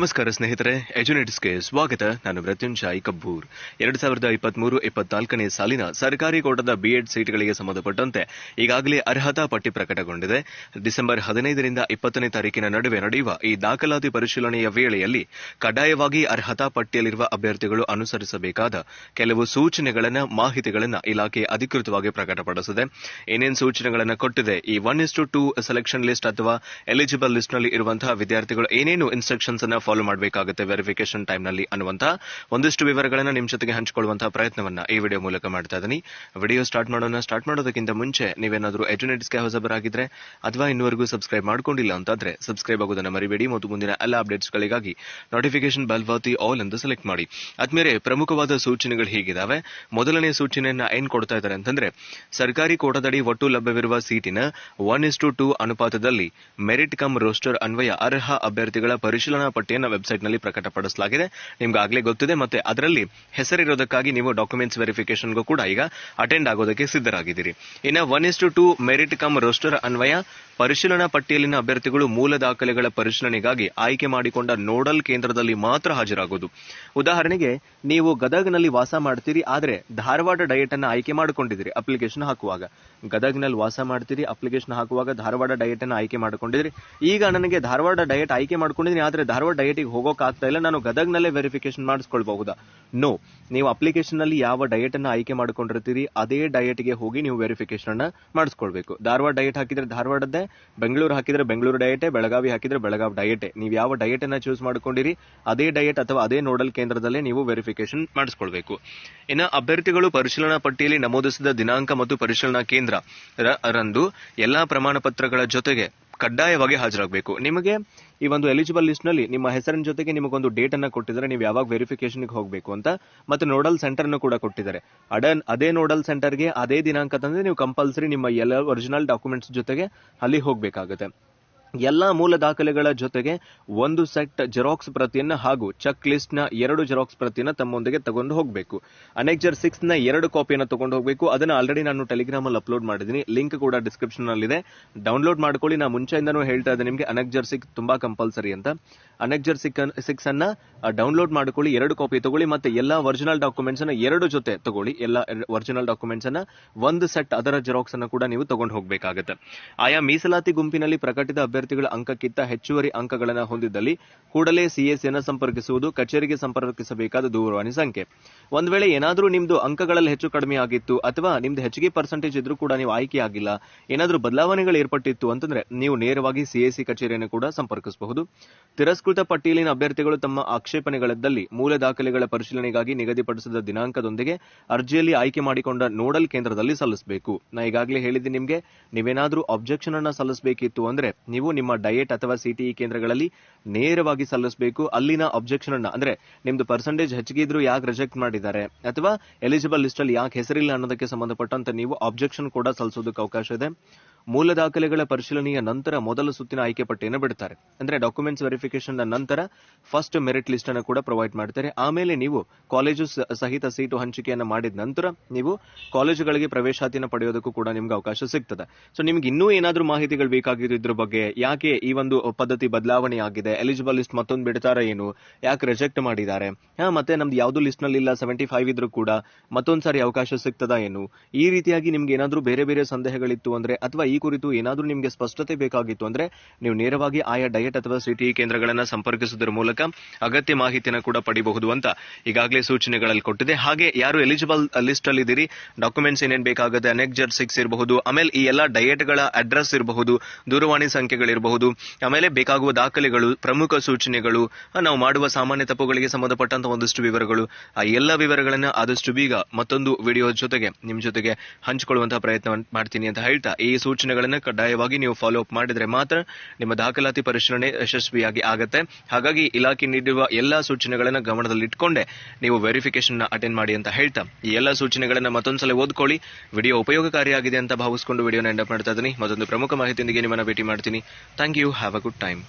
ನಮಸ್ಕಾರ ಸ್ನೇಹಿತರೆ ಎಜುನೆಟ್ಸ್ಗೆ ಸ್ವಾಗತ. ನಾನು ಮೃತ್ಯುಂಜಾಯ್ ಕಬ್ಬೂರ್. ಎರಡ್ ಸಾವಿರದ ಇಪ್ಪತ್ಮೂರು ಇಪ್ಪತ್ನಾಲ್ಕನೇ ಸಾಲಿನ ಸರ್ಕಾರಿ ಕೋಟದ ಬಿಎಡ್ ಸೀಟ್ಗಳಿಗೆ ಸಂಬಂಧಪಟ್ಟಂತೆ ಈಗಾಗಲೇ ಅರ್ಹತಾ ಪಟ್ಟಿ ಪ್ರಕಟಗೊಂಡಿದೆ. ಡಿಸೆಂಬರ್ ಹದಿನೈದರಿಂದ ಇಪ್ಪತ್ತನೇ ತಾರೀಕಿನ ನಡುವೆ ನಡೆಯುವ ಈ ದಾಖಲಾತಿ ಪರಿಶೀಲನೆಯ ವೇಳೆಯಲ್ಲಿ ಕಡ್ಡಾಯವಾಗಿ ಅರ್ಹತಾ ಪಟ್ಟಿಯಲ್ಲಿರುವ ಅಭ್ಯರ್ಥಿಗಳು ಅನುಸರಿಸಬೇಕಾದ ಕೆಲವು ಸೂಚನೆಗಳನ್ನು, ಮಾಹಿತಿಗಳನ್ನು ಇಲಾಖೆ ಅಧಿಕೃತವಾಗಿ ಪ್ರಕಟಪಡಿಸಿದೆ. ಏನೇನ್ ಸೂಚನೆಗಳನ್ನು ಕೊಟ್ಟಿದೆ? ಈ one is to two selection list ಅಥವಾ ಎಲಿಜಿಬಲ್ ಲಿಸ್ಟ್ನಲ್ಲಿ ಇರುವಂತಹ ವಿದ್ಯಾರ್ಥಿಗಳು ಏನೇನು ಇನ್ಸ್ಟ್ರಕ್ಷನ್ಸ್ ಅನ್ನ ಫಾಲೋ ಮಾಡಬೇಕಾಗುತ್ತೆ ವೆರಿಫಿಕೇಶನ್ ಟೈಮ್ನಲ್ಲಿ ಅನ್ನುವಂತಹ ಒಂದಿಷ್ಟು ವಿವರಗಳನ್ನ ನಿಮ್ಮ ಜೊತೆಗೆ ಹಂಚಿಕೊಳ್ಳುವಂತಹ ಪ್ರಯತ್ನವನ್ನ ಈ ವಿಡಿಯೋ ಮೂಲಕ ಮಾಡ್ತಾ ಇದ್ದೀನಿ ವಿಡಿಯೋ ಸ್ಟಾರ್ಟ್ ಮಾಡೋಣ. ಸ್ಟಾರ್ಟ್ ಮಾಡೋದಕ್ಕಿಂತ ಮುಂಚೆ ನೀವೇನಾದರೂ ಎಜುನೆಟ್ಸ್ಗೆ ಹೊಸಬರಾಗಿದ್ರೆ ಅಥವಾ ಇನ್ನುವರೆಗೂ ಸಬ್ಸ್ಕ್ರೈಬ್ ಮಾಡ್ಕೊಂಡಿಲ್ಲ ಅಂತಾದ್ರೆ ಸಬ್ಸ್ಕ್ರೈಬ್ ಆಗೋದನ್ನ ಮರಿಬೇಡಿ. ಮತ್ತು ಮುಂದಿನ ಎಲ್ಲ ಅಪ್ಡೇಟ್ಸ್ ಗಳಿಗಾಗಿ ನೋಟಿಫಿಕೇಶನ್ ಬೆಲ್ ವಾತಿ ಆಲ್ ಎಂದು ಸೆಲೆಕ್ಟ್ ಮಾಡಿ. ಆದ್ಮೇಲೆ ಪ್ರಮುಖವಾದ ಸೂಚನೆಗಳು ಹೀಗಿದಾವೆ. ಮೊದಲನೇ ಸೂಚನೆಯನ್ನ ಏನ್ ಕೊಡ್ತಾ ಇದ್ದಾರೆ ಅಂತಂದ್ರೆ ಸರ್ಕಾರಿ ಕೋಟದಡಿ ಒಟ್ಟು ಲಭ್ಯವಿರುವ ಸೀಟಿನ ಒನ್ ಇಸ್ ಟು ಟೂ ಅನುಪಾತದಲ್ಲಿ ಮೆರಿಟ್ ಕಮ್ ರೋಸ್ಟರ್ ಅನ್ವಯ ಅರ್ಹ ಅಭ್ಯರ್ಥಿಗಳ ಪರಿಶೀಲನಾ ಪಟ್ಟಿಯನ್ನು ವೆಬ್ಸೈಟ್ನಲ್ಲಿ ಪ್ರಕಟಪಡಿಸಲಾಗಿದೆ. ನಿಮ್ಗೆ ಆಗಲೇ ಗೊತ್ತಿದೆ ಮತ್ತೆ ಅದರಲ್ಲಿ ಹೆಸರಿರೋದಕ್ಕಾಗಿ ನೀವು ಡಾಕ್ಯುಮೆಂಟ್ಸ್ ವೆರಿಫಿಕೇಶನ್ಗೂ ಕೂಡ ಈಗ ಅಟೆಂಡ್ ಆಗೋದಕ್ಕೆ ಸಿದ್ಧರಾಗಿದ್ದೀರಿ. ಇನ್ನು one is to merit cum roster ಅನ್ವಯ, ಪರಿಶೀಲನಾ ಪಟ್ಟಿಯಲ್ಲಿನ ಅಭ್ಯರ್ಥಿಗಳು ಮೂಲ ದಾಖಲೆಗಳ ಪರಿಶೀಲನೆಗಾಗಿ ಆಯ್ಕೆ ಮಾಡಿಕೊಂಡ ನೋಡಲ್ ಕೇಂದ್ರದಲ್ಲಿ ಮಾತ್ರ ಹಾಜರಾಗುವುದು ಉದಾಹರಣೆಗೆ, ನೀವು ಗದಗ್ನಲ್ಲಿ ವಾಸ ಮಾಡ್ತೀರಿ, ಆದರೆ ಧಾರವಾಡ ಡಯಟ್ ಅನ್ನು ಆಯ್ಕೆ ಮಾಡಿಕೊಂಡಿದ್ದೀರಿ ಅಪ್ಲಿಕೇಶನ್ ಹಾಕುವಾಗ. ಗದಗ್ನಲ್ಲಿ ವಾಸ ಮಾಡ್ತೀರಿ ಅಪ್ಲಿಕೇಶನ್ ಹಾಕುವಾಗ ಧಾರವಾಡ ಡಯಟ್ ಅನ್ನು ಆಯ್ಕೆ ಮಾಡಿಕೊಂಡಿದ್ರಿ ಈಗ ನನಗೆ ಧಾರವಾಡ ಡಯಟ್ ಆಯ್ಕೆ ಮಾಡ್ಕೊಂಡಿದ್ದೀನಿ, ಆದರೆ ಧಾರವಾಡ ಡಯಟಿಗೆ ಹೋಗೋಕ್ ಆಗ್ತಾ ಇಲ್ಲ. ನಾನು ಗದಗ್ನಲ್ಲೇ ವೆರಿಫಿಕೇಶನ್ ಮಾಡಿಸ್ಕೊಳ್ಬಹುದಾ? ನೋ ನೀವು ಅಪ್ಲಿಕೇಶನ್ನಲ್ಲಿ ಯಾವ ಡಯಟ್ ಅನ್ನ ಆಯ್ಕೆ ಮಾಡ್ಕೊಂಡಿರ್ತೀರಿ, ಅದೇ ಡಯಟ್ಗೆ ಹೋಗಿ ನೀವು ವೆರಿಫಿಕೇಶನ್ ಅನ್ನ ಮಾಡಿಸ್ಕೊಳ್ಬೇಕು. ಧಾರವಾಡ ಡಯಟ್ ಹಾಕಿದ್ರೆ ಧಾರವಾಡದ್ದೇ, ಬೆಂಗಳೂರು ಹಾಕಿದ್ರೆ ಬೆಂಗಳೂರು ಡಯಟೆ ಬೆಳಗಾವಿ ಹಾಕಿದ್ರೆ ಬೆಳಗಾವಿ ಡಯಟೆ ನೀವು ಯಾವ ಡಯಟ್ ಅನ್ನ ಚೂಸ್ ಮಾಡ್ಕೊಂಡಿರಿ, ಅದೇ ಡಯಟ್ ಅಥವಾ ಅದೇ ನೋಡಲ್ ಕೇಂದ್ರದಲ್ಲೇ ನೀವು ವೆರಿಫಿಕೇಶನ್ ಮಾಡಿಸ್ಕೊಳ್ಬೇಕು. ಇನ್ನು ಅಭ್ಯರ್ಥಿಗಳು ಪರಿಶೀಲನಾ ಪಟ್ಟಿಯಲ್ಲಿ ನಮೂದಿಸಿದ ದಿನಾಂಕ ಮತ್ತು ಪರಿಶೀಲನಾ ಕೇಂದ್ರ ರಂದು ಎಲ್ಲಾ ಪ್ರಮಾಣ ಪತ್ರಗಳ ಜೊತೆಗೆ ಕಡ್ಡಾಯವಾಗಿ ಹಾಜರಾಗಬೇಕು. ನಿಮಗೆ ಈ ಒಂದು ಎಲಿಜಿಬಲ್ ಲಿಸ್ಟ್ನಲ್ಲಿ ನಿಮ್ಮ ಹೆಸರಿನ ಜೊತೆಗೆ ನಿಮಗೊಂದು ಡೇಟ್ ಅನ್ನ ಕೊಟ್ಟಿದ್ದಾರೆ. ನೀವು ಯಾವಾಗ ವೆರಿಫಿಕೇಶನ್ ಹೋಗಬೇಕು ಅಂತ ಮತ್ತೆ ನೋಡಲ್ ಸೆಂಟರ್ ಕೂಡ ಕೊಟ್ಟಿದ್ದಾರೆ. ಅಡನ್ ಅದೇ ನೋಡಲ್ ಸೆಂಟರ್ಗೆ ಅದೇ ದಿನಾಂಕ ತಂದ್ರೆ ನೀವು ಕಂಪಲ್ಸರಿ ನಿಮ್ಮ ಎಲ್ಲ ಒರಿಜಿನಲ್ ಡಾಕ್ಯುಮೆಂಟ್ಸ್ ಜೊತೆಗೆ ಅಲ್ಲಿ ಹೋಗಬೇಕಾಗುತ್ತೆ. ಎಲ್ಲಾ ಮೂಲ ದಾಖಲೆಗಳ ಜೊತೆಗೆ ಒಂದು ಸೆಟ್ ಜೆರಾಕ್ಸ್ ಪ್ರತಿಯನ್ನು ಹಾಗೂ ಚೆಕ್ ಲಿಸ್ಟ್ನ ಎರಡು ಜೆರಾಕ್ಸ್ ಪ್ರತಿಯನ್ನು ತಮ್ಮೊಂದಿಗೆ ತಗೊಂಡು ಹೋಗಬೇಕು. ಅನೆಕ್ಜರ್ ಸಿಕ್ಸ್ನ ಎರಡು ಕಾಪಿಯನ್ನು ತಗೊಂಡು ಹೋಗಬೇಕು. ಅದನ್ನ ಆಲ್ರೆಡಿ ನಾನು ಟೆಲಿಗ್ರಾಮ್ ಅಲ್ಲಿ ಅಪ್ಲೋಡ್ ಮಾಡಿದ್ದೀನಿ. ಲಿಂಕ್ ಕೂಡ ಡಿಸ್ಕ್ರಿಪ್ಷನ್ ಅಲ್ಲಿ ಇದೆ ಡೌನ್ಲೋಡ್ ಮಾಡ್ಕೊಳ್ಳಿ. ನಾ ಮುಂಚೆಯಿಂದನೂ ಹೇಳ್ತಾ ಇದ್ದೆ ನಿಮಗೆ. ಅನೆಕ್ಜರ್ ಸಿಕ್ಸ್ ತುಂಬಾ ಕಂಪಲ್ಸರಿ ಅಂತ. ಅನೆಕ್ಜರ್ ಸಿಕ್ ಸಿಕ್ಸ್ ಅನ್ನ ಡೌನ್ಲೋಡ್ ಮಾಡ್ಕೊಳ್ಳಿ. ಎರಡು ಕಾಪಿ ತಗೊಳ್ಳಿ. ಮತ್ತೆ ಎಲ್ಲಾ ಒರಿಜಿನಲ್ ಡಾಕ್ಯುಮೆಂಟ್ಸ್ ಅನ್ನ ಎರಡು ಜೊತೆ ತಗೊಳ್ಳಿ. ಎಲ್ಲ ಒರಿಜಿನಲ್ ಡಾಕ್ಯುಮೆಂಟ್ಸ್ ಅನ್ನ ಒಂದು ಸೆಟ್ ಅದರ ಜೆರಾಕ್ಸ್ ಅನ್ನ ಕೂಡ ನೀವು ತಗೊಂಡು ಹೋಗಬೇಕಾಗುತ್ತೆ. ಆಯಾ ಮೀಸಲಾತಿ ಗುಂಪಿನಲ್ಲಿ ಪ್ರಕಟಿತ ಅಭ್ಯರ್ಥಿಗಳ ಅಂಕಕ್ಕಿಂತ ಹೆಚ್ಚುವರಿ ಅಂಕಗಳನ್ನು ಹೊಂದಿದ್ದಲ್ಲಿ ಕೂಡಲೇ ಸಿಎಸ್ಸಿಯನ್ನು ಸಂಪರ್ಕಿಸುವುದು, ಕಚೇರಿಗೆ ಸಂಪರ್ಕಿಸಬೇಕಾದ ದೂರವಾಣಿ ಸಂಖ್ಯೆ. ಒಂದ್ ವೇಳೆ ಏನಾದರೂ ನಿಮ್ದು ಅಂಕಗಳಲ್ಲಿ ಹೆಚ್ಚು ಕಡಿಮೆ ಆಗಿತ್ತು ಅಥವಾ ನಿಮ್ದು ಹೆಚ್ಚಿಗೆ ಪರ್ಸೆಂಟೇಜ್ ಇದ್ರೂ ಕೂಡ ನೀವು ಆಯ್ಕೆ ಆಗಿಲ್ಲ, ಏನಾದ್ರೂ ಬದಲಾವಣೆಗಳು ಏರ್ಪಟ್ಟಿತ್ತು ಅಂತಂದ್ರೆ ನೀವು ನೇರವಾಗಿ ಸಿಎಸ್ಸಿ ಕಚೇರಿಯನ್ನು ಕೂಡ ಸಂಪರ್ಕಿಸಬಹುದು. ತಿರಸ್ಕೃತ ಪಟ್ಟಿಯಲ್ಲಿನ ಅಭ್ಯರ್ಥಿಗಳು ತಮ್ಮ ಆಕ್ಷೇಪಣೆಗಳಿದ್ದಲ್ಲಿ ಮೂಲ ದಾಖಲೆಗಳ ಪರಿಶೀಲನೆಗಾಗಿ ನಿಗದಿಪಡಿಸಿದ ದಿನಾಂಕದೊಂದಿಗೆ ಅರ್ಜಿಯಲ್ಲಿ ಆಯ್ಕೆ ಮಾಡಿಕೊಂಡ ನೋಡಲ್ ಕೇಂದ್ರದಲ್ಲಿ ಸಲ್ಲಿಸಬೇಕು. ನಾ ಈಗಾಗಲೇ ಹೇಳಿದ್ದೀನಿ ನಿಮಗೆ, ನೀವೇನಾದರೂ ಅಬ್ಜೆಕ್ಷನ್ ಅನ್ನ ಸಲ್ಲಿಸಬೇಕಿತ್ತು ಅಂದ್ರೆ ನೀವು ನಿಮ್ಮ ಡಯೆಟ್ ಅಥವಾ ಸಿಟಿ ಕೇಂದ್ರಗಳಲ್ಲಿ ನೇರವಾಗಿ ಸಲ್ಲಿಸಬೇಕು. ಅಲ್ಲಿನ ಅಬ್ಜೆಕ್ಷನ್ ಅನ್ನ, ಅಂದ್ರೆ ನಿಮ್ದು ಪರ್ಸೆಂಟೇಜ್ ಹೆಚ್ಚಿಗೆ ಇದ್ರೂ ಯಾಕೆ ರಿಜೆಕ್ಟ್ ಮಾಡಿದ್ದಾರೆ? ಅಥವಾ ಎಲಿಜಿಬಲ್ ಲಿಸ್ಟ್ ಅಲ್ಲಿ ಯಾಕೆ ಹೆಸರಿಲ್ಲ ಅನ್ನೋದಕ್ಕೆ ಸಂಬಂಧಪಟ್ಟಂತ ನೀವು ಅಬ್ಜೆಕ್ಷನ್ ಕೂಡ ಸಲ್ಲಿಸೋದಕ್ಕೆ ಅವಕಾಶ ಇದೆ. ಮೂಲ ದಾಖಲೆಗಳ ಪರಿಶೀಲನೆಯ ನಂತರ ಮೊದಲ ಸುತ್ತಿನ ಆಯ್ಕೆ ಪಟ್ಟಿಯನ್ನು ಬಿಡ್ತಾರೆ ಅಂದ್ರೆ ಡಾಕ್ಯುಮೆಂಟ್ಸ್ ವೆರಿಫಿಕೇಶನ್ ನಂತರ ಫಸ್ಟ್ ಮೆರಿಟ್ ಲಿಸ್ಟ್ ಅನ್ನು ಕೂಡ ಪ್ರೊವೈಡ್ ಮಾಡ್ತಾರೆ. ಆಮೇಲೆ ನೀವು ಕಾಲೇಜು ಸಹಿತ ಸೀಟು ಹಂಚಿಕೆಯನ್ನು ಮಾಡಿದ ನಂತರ ನೀವು ಕಾಲೇಜುಗಳಿಗೆ ಪ್ರವೇಶಾತಿಯನ್ನು ಪಡೆಯೋದಕ್ಕೂ ಕೂಡ ನಿಮ್ಗೆ ಅವಕಾಶ ಸಿಗ್ತದೆ. ಸೊ ನಿಮ್ಗೆ ಇನ್ನೂ ಏನಾದರೂ ಮಾಹಿತಿಗಳು ಬೇಕಾಗಿದ್ದು ಇದ್ರ ಬಗ್ಗೆ, ಯಾಕೆ ಈ ಒಂದು ಪದ್ಧತಿ ಬದಲಾವಣೆ ಆಗಿದೆ ಎಲಿಜಿಬಲ್ ಲಿಸ್ಟ್ ಮತ್ತೊಂದು ಬಿಡ್ತಾರೆ ಏನು, ಯಾಕೆ ರಿಜೆಕ್ಟ್ ಮಾಡಿದ್ದಾರೆ, ಹಾ, ಮತ್ತೆ ನಮ್ದು ಯಾವ್ದು ಲಿಸ್ಟ್ನಲ್ಲಿ ಇಲ್ಲ ಸೆವೆಂಟಿ ಫೈವ್ ಇದ್ರೂ ಕೂಡ ಮತ್ತೊಂದ್ಸಾರಿ ಅವಕಾಶ ಸಿಗ್ತದ ಏನು, ಈ ರೀತಿಯಾಗಿ ನಿಮ್ಗೆ ಏನಾದರೂ ಬೇರೆ ಬೇರೆ ಸಂದೇಹಗಳಿತ್ತು ಅಂದ್ರೆ, ಅಥವಾ ಈ ಕುರಿತು ಏನಾದರೂ ನಿಮಗೆ ಸ್ಪಷ್ಟತೆ ಬೇಕಾಗಿತ್ತು ಅಂದ್ರೆ ನೀವು ನೇರವಾಗಿ ಆಯಾ ಡಯಟ್ ಅಥವಾ ಸಿಟಿ ಕೇಂದ್ರಗಳನ್ನ ಸಂಪರ್ಕಿಸುವುದರ ಮೂಲಕ ಅಗತ್ಯ ಮಾಹಿತಿಯನ್ನು ಕೂಡ ಪಡಿಬಹುದು ಅಂತ ಈಗಾಗಲೇ ಸೂಚನೆಗಳಲ್ಲಿ ಕೊಟ್ಟಿದೆ. ಹಾಗೆ ಯಾರು ಎಲಿಜಿಬಲ್ ಲಿಸ್ಟ್ ಅಲ್ಲಿ ಇದ್ದೀರಿ ಡಾಕ್ಯುಮೆಂಟ್ಸ್ ಏನೇನು ಬೇಕಾಗುತ್ತೆ ಅನೆಕ್ಜರ್ ಸಿಕ್ಸ್ ಇರಬಹುದು, ಆಮೇಲೆ ಈ ಎಲ್ಲಾ ಡಯಟ್ಗಳ ಅಡ್ರೆಸ್ ಇರಬಹುದು, ದೂರವಾಣಿ ಸಂಖ್ಯೆಗಳಿರಬಹುದು, ಆಮೇಲೆ ಬೇಕಾಗುವ ದಾಖಲೆಗಳು, ಪ್ರಮುಖ ಸೂಚನೆಗಳು ನಾವು ಮಾಡುವ ಸಾಮಾನ್ಯ ತಪ್ಪುಗಳಿಗೆ ಸಂಬಂಧಪಟ್ಟಂತ ಒಂದಷ್ಟು ವಿವರಗಳು, ಆ ಎಲ್ಲ ವಿವರಗಳನ್ನ ಆದಷ್ಟು ಬೇಗ ಮತ್ತೊಂದು ವಿಡಿಯೋ ಜೊತೆಗೆ, ನಿಮ್ ಜೊತೆಗೆ ಹಂಚಿಕೊಳ್ಳುವಂತಹ ಪ್ರಯತ್ನ ಮಾಡ್ತೀನಿ ಅಂತ ಹೇಳ್ತಾ ಈ ಸೂಚನೆಗಳನ್ನ ಕಡ್ಡಾಯವಾಗಿ ನೀವು ಫಾಲೋ ಅಪ್ ಮಾಡಿದ್ರೆ ಮಾತ್ರ ನಿಮ್ಮ ದಾಖಲಾತಿ ಪರಿಶೀಲನೆ ಯಶಸ್ವಿಯಾಗಿ ಆಗುತ್ತೆ. ಹಾಗಾಗಿ ಇಲಾಖೆ ನೀಡಿರುವ ಎಲ್ಲಾ ಸೂಚನೆಗಳನ್ನು ಗಮನದಲ್ಲಿಟ್ಟುಕೊಂಡೆ ನೀವು ವೆರಿಫಿಕೇಶನ್ ಅಟೆಂಡ್ ಮಾಡಿ ಅಂತ ಹೇಳ್ತಾ. ಈ ಎಲ್ಲಾ ಸೂಚನೆಗಳನ್ನು ಮತ್ತೊಂದ್ಸಲ ಓದ್ಕೊಳ್ಳಿ. ವಿಡಿಯೋ ಉಪಯೋಗಕಾರಿಯಾಗಿದೆ ಅಂತ ಭಾವಿಸಿಕೊಂಡು ವಿಡಿಯೋನ ಎಂಡ್ ಮಾಡ್ತಾ ಇದ್ದೀನಿ. ಮತ್ತೊಂದು ಪ್ರಮುಖ ಮಾಹಿತಿಯೊಂದಿಗೆ ನಿಮ್ಮನ್ನ ಭೇಟಿ ಮಾಡ್ತೀನಿ. Thank you have a good time